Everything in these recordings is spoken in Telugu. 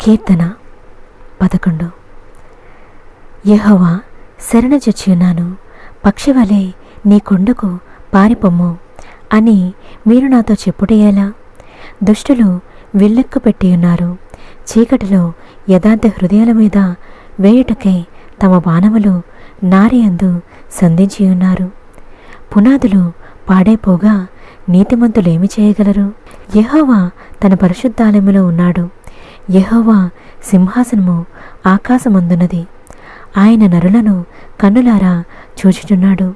కీర్తన పదకొండు. యహోవా శరణు పక్షివలే నీ కొండకు పారిపొమ్ము అని మీరు నాతో చెప్పుటేలా దుష్టులు విల్లెక్కు పెట్టియున్నారు చీకటిలో యథార్థ హృదయాల మీద వేయుటకై తమ బాణములు నారియందు సంధించియున్నారు పునాదులు పాడైపోగా నీతిమంతులేమి చేయగలరు? యహోవా తన పరిశుద్ధాలయములో ఉన్నాడు. యహోవా సింహాసనము ఆకాశమందున్నది. ఆయన నరులను కన్నులారా చూచుచున్నాడు.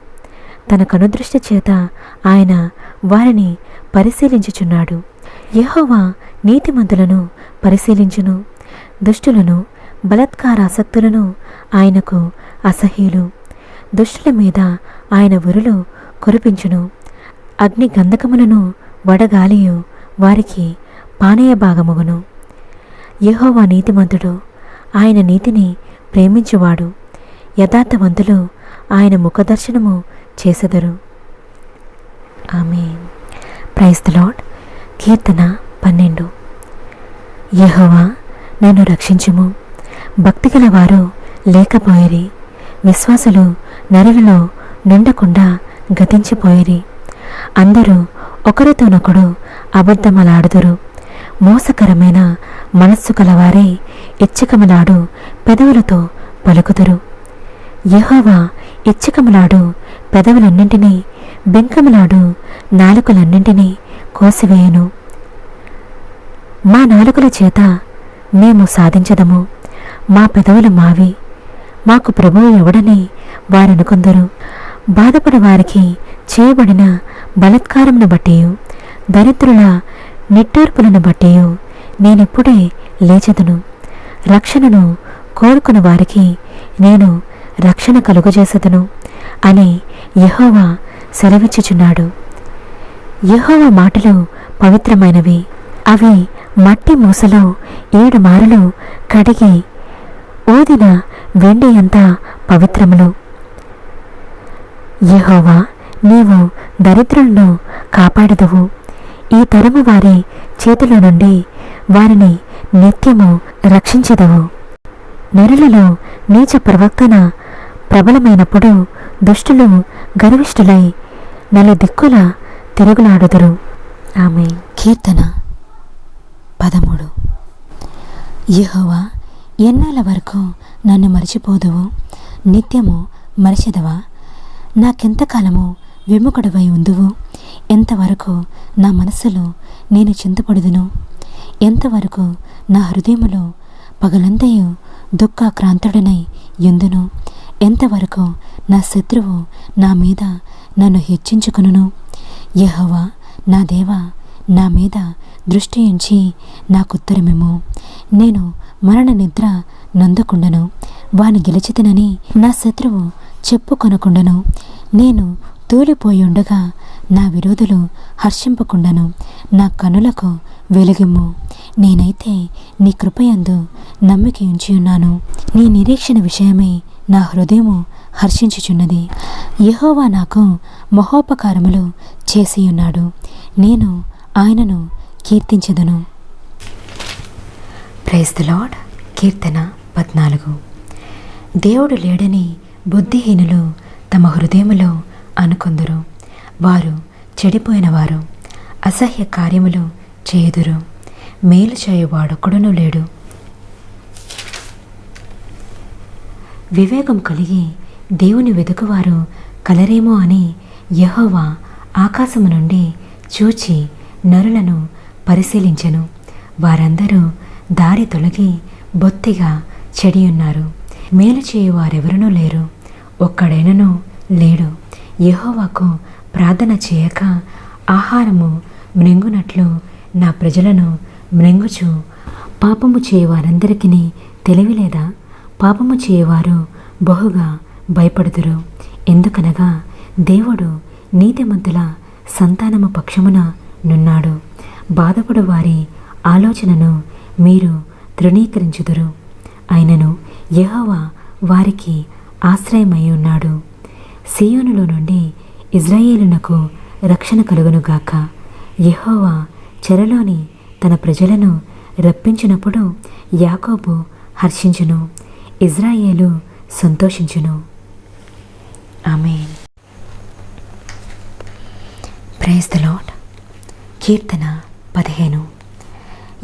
తన కనుదృష్టి చేత ఆయన వారిని పరిశీలించుచున్నాడు. యహోవా నీతిమంతులను పరిశీలించును. దుష్టులను బలత్కారాసక్తులను ఆయనకు అసహ్యులు. దుష్టుల మీద ఆయన ఉరులు కురిపించును. అగ్ని గంధకములను వడగాలియు వారికి పానీయ భాగమగును యెహోవా నీతిమంతుడు. ఆయన నీతిని ప్రేమించువాడు. యథార్థవంతులు ఆయన ముఖదర్శనము చేసెదరు. ఆమె ప్రైజ్ ద లార్డ్. కీర్తన పన్నెండు. యెహోవా నన్ను రక్షించుము. భక్తిగల వారు లేకపోయిరి. విశ్వాసులు నరులలో నిండకుండా గతించిపోయిరి. అందరూ ఒకరితోనొకడు అబద్ధమలాడుదురు. మోసకరమైన మనస్సు కలవారే ఇచ్చకమలాడు పెదవులతో పలుకుదురు. యహోవా ఇచ్చకమలాడు పెదవులన్నింటినీ బెంకమలాడు నాలుకలన్నింటినీ కోసివేయను. మా నాలుకల చేత మేము సాధించదము. మా పెదవులు మావి. మాకు ప్రభువు ఎవడని వారనుకుందరు బాధపడి వారికి చేయబడిన బలత్కారమును బట్టి దరిద్రుల నిట్టూర్పులను బట్టి నేనిప్పుడే లేచెదను. రక్షణను కోరుకుని వారికి నేను రక్షణ కలుగజేసెదను అని యహోవా సెలవిచ్చుచున్నాడు. యహోవ మాటలు పవిత్రమైనవి. అవి మట్టి మూసలో ఏడు మారులు కడిగి ఊదిన వెండి అంత పవిత్రములు. యహోవా నీవు దరిద్రులను కాపాడదవు. ఈ తరము వారి చేతిలో నుండి వారిని నిత్యము రక్షించదవు. నరులలో నీచ ప్రవర్తన ప్రబలమైనప్పుడు దుష్టులు గర్విష్ఠులై నలుదిక్కుల తిరుగులాడుదురు. ఆమె కీర్తన పదమూడు. యహోవా ఎన్నాళ్ళ వరకు నన్ను మరిచిపోదువు? నిత్యము మరిచెదవా? నాకెంతకాలము విముఖుడవై ఉందువు? ఎంతవరకు నా మనస్సులో నేను చింతపడుదును ఎంతవరకు నా హృదయములో పగలంతయు దుఃఖాక్రాంతుడనై ఎందును ఎంతవరకు నా శత్రువు నా మీద నన్ను హెచ్చించుకును యెహోవా నా దేవా నా మీద దృష్టి ఉంచి నాకుత్తరమేమో. నేను మరణ నిద్ర నందకుండను వాని గెలిచితినని నా శత్రువు చెప్పుకొనకుండను. నేను తూలిపోయుండగా నా విరోధులు హర్షింపకుండను నా కనులకు వెలుగిమ్ము. నేనైతే నీ కృపయందు నమ్మిక ఉంచి ఉన్నాను. నీ నిరీక్షణ విషయమై నా హృదయము హర్షించుచున్నది. యహోవా నాకు మహోపకారములు చేసి ఉన్నాడు. నేను ఆయనను కీర్తించదును. ప్రైజ్ ద లార్డ్ కీర్తన పద్నాలుగు. దేవుడు లేడని బుద్ధిహీనులు తమ హృదయములో అనుకొందరు. వారు చెడిపోయినవారు. అసహ్య కార్యములు చేయుదురు. మేలు చేయువాడొక్కడునూ లేడు. వివేకం కలిగి దేవుని వెతుకువారు కలరేమో అని యహోవా ఆకాశము నుండి చూచి నరులను పరిశీలించెను. వారందరూ దారి తొలగి బొత్తిగా చెడియున్నారు. మేలు చేయువారెవరనూ లేరు. ఒక్కడైనను లేడు. యహోవాకు ప్రార్థన చేయక ఆహారము మృంగునట్లు నా ప్రజలను మృంగుచు. పాపము చేయవారందరికీ తెలివి లేదా పాపము చేయవారు బహుగా భయపడుదురు. ఎందుకనగా దేవుడు నీతిమంతుల సంతానము పక్షమున నున్నాడు. బాధపడు వారి ఆలోచనను మీరు తృణీకరించుదురు. అయినను యహోవా వారికి ఆశ్రయమై ఉన్నాడు. సీయోనులో నుండి ఇజ్రాయేలునకు రక్షణ కలుగునుగాక యెహోవా చెరలోని తన ప్రజలను రప్పించినప్పుడు యాకోబు హర్షించును ఇజ్రాయేలు సంతోషించును. ఆమె ప్రైజ్ ద లాడ్ కీర్తన పదిహేను.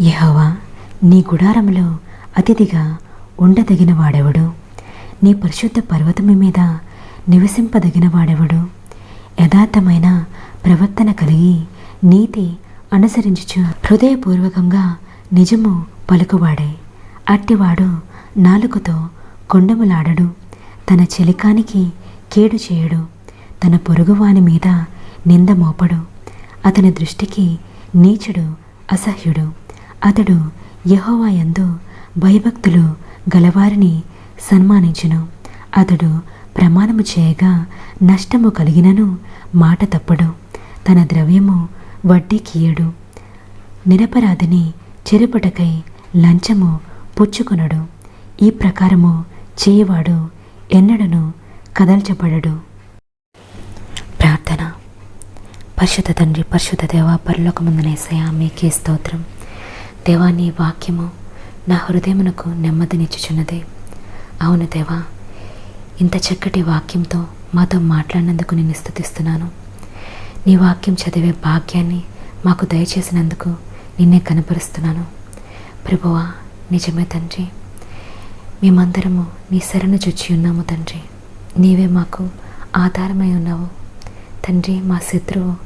యెహోవా నీ గుడారములో అతిథిగా ఉండదగిన వాడెవడు? నీ పరిశుద్ధ పర్వతము మీద నివసింపదగిన వాడెవడు? యథార్థమైన ప్రవర్తన కలిగి నీతి అనుసరించుచు హృదయపూర్వకంగా నిజము పలుకువాడే. అట్టివాడు నాలుకతో కొండములాడడు. తన చెలికానికి కీడు చేయడు. తన పొరుగువాని మీద నింద మోపడు. అతని దృష్టికి నీచుడు అసహ్యుడు. అతడు యహోవాయందు భయభక్తులు గలవారిని సన్మానించును. అతడు ప్రమాణము చేయగా నష్టము కలిగినను మాట తప్పడు. తన ద్రవ్యము వడ్డీకియడు నిరపరాధిని చెరుపటకై లంచము పుచ్చుకొనడు. ఈ ప్రకారము చేయవాడు ఎన్నడను కదల్చబడడు. ప్రార్థన. పరిశుద్ధ తండ్రి పరిశుద్ధ దేవ పరలోకముందనేసయ మీకే స్తోత్రం. దేవా నీ వాక్యము నా హృదయమునకు నెమ్మదినిచ్చుచున్నది. అవును దేవా ఇంత చక్కటి వాక్యంతో మాతో మాట్లాడినందుకు నేను స్థుతిస్తున్నాను. నీ వాక్యం చదివే భాగ్యాన్ని మాకు దయచేసినందుకు నిన్నే కనపరుస్తున్నాను. ప్రభువా నిజమే తండ్రి. మేమందరము నీ శరణు చొచ్చి ఉన్నాము తండ్రి. నీవే మాకు ఆధారమై ఉన్నావు. తండ్రి మా శత్రువు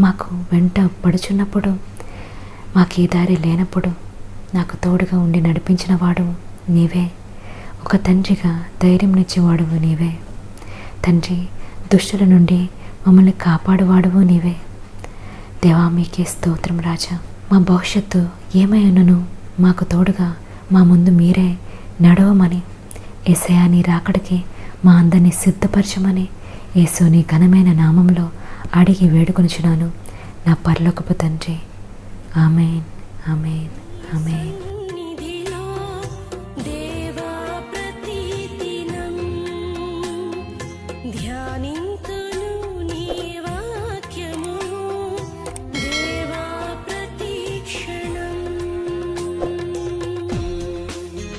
మాకు వెంట పడుచున్నప్పుడు మాకు ఈ దారి లేనప్పుడు నాకు తోడుగా ఉండి నడిపించిన వాడు నీవే. ఒక తండ్రిగా ధైర్యం ఇచ్చేవాడువు నీవే. తండ్రి దుష్టుల నుండి మమ్మల్ని కాపాడువాడువు నీవే. దేవా మీకే స్తోత్రం రాజా. మా భవిష్యత్తు ఏమై మాకు తోడుగా మా ముందు మీరే నడవమని ఏసయాని రాకడికి మా అందరినీ సిద్ధపరచమని ఏసుని ఘనమైన నామంలో అడిగి వేడుకొనిచున్నాను. నా పర్లోకపు తండ్రి. Amen amen amen.